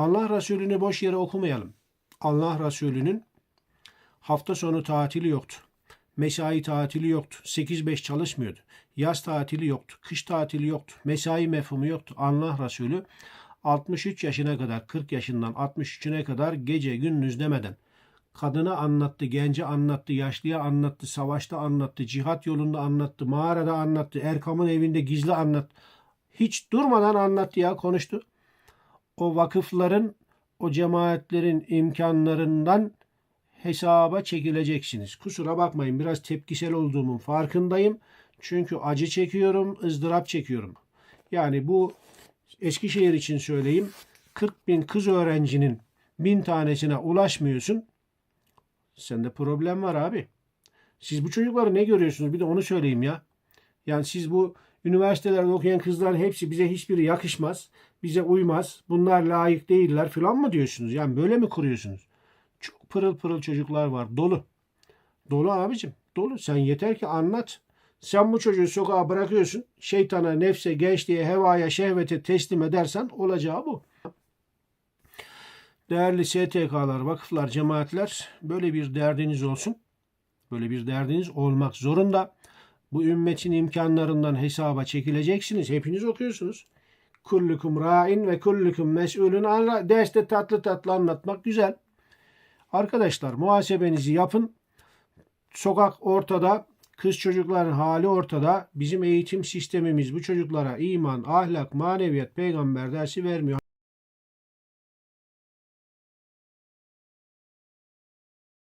Allah Resulü'nü boş yere okumayalım. Allah Resulü'nün hafta sonu tatili yoktu. Mesai tatili yoktu. 8-5 çalışmıyordu. Yaz tatili yoktu. Kış tatili yoktu. Mesai mefhumu yoktu. Allah Resulü 63 yaşına kadar 40 yaşından 63'üne kadar gece gündüz demeden kadına anlattı, gence anlattı, yaşlıya anlattı, savaşta anlattı, cihat yolunda anlattı, mağarada anlattı, Erkam'ın evinde gizli anlattı. Hiç durmadan anlattı ya konuştu. O vakıfların, o cemaatlerin imkanlarından hesaba çekileceksiniz. Kusura bakmayın biraz tepkisel olduğumun farkındayım. Çünkü acı çekiyorum, ızdırap çekiyorum. Yani bu Eskişehir için söyleyeyim. 40 bin kız öğrencinin bin tanesine ulaşmıyorsun. Sende problem var abi. Siz bu çocukları ne görüyorsunuz? Bir de onu söyleyeyim ya. Yani siz bu üniversitelerde okuyan kızların hepsi bize hiçbiri yakışmaz. Bize uymaz. Bunlar layık değiller falan mı diyorsunuz? Yani böyle mi kuruyorsunuz? Çok pırıl pırıl çocuklar var. Dolu. Dolu abicim. Dolu. Sen yeter ki anlat. Sen bu çocuğu sokağa bırakıyorsun. Şeytana, nefse, gençliğe, hevaya, şehvete teslim edersen olacağı bu. Değerli STK'lar, vakıflar, cemaatler böyle bir derdiniz olsun. Böyle bir derdiniz olmak zorunda. Bu ümmetin imkanlarından hesaba çekileceksiniz. Hepiniz okuyorsunuz. Kullukum ra'in ve kullukum mes'ulun an Derste tatlı tatlı anlatmak güzel. Arkadaşlar muhasebenizi yapın. Sokak ortada, kız çocukların hali ortada. Bizim eğitim sistemimiz bu çocuklara iman, ahlak, maneviyat, peygamber dersi vermiyor.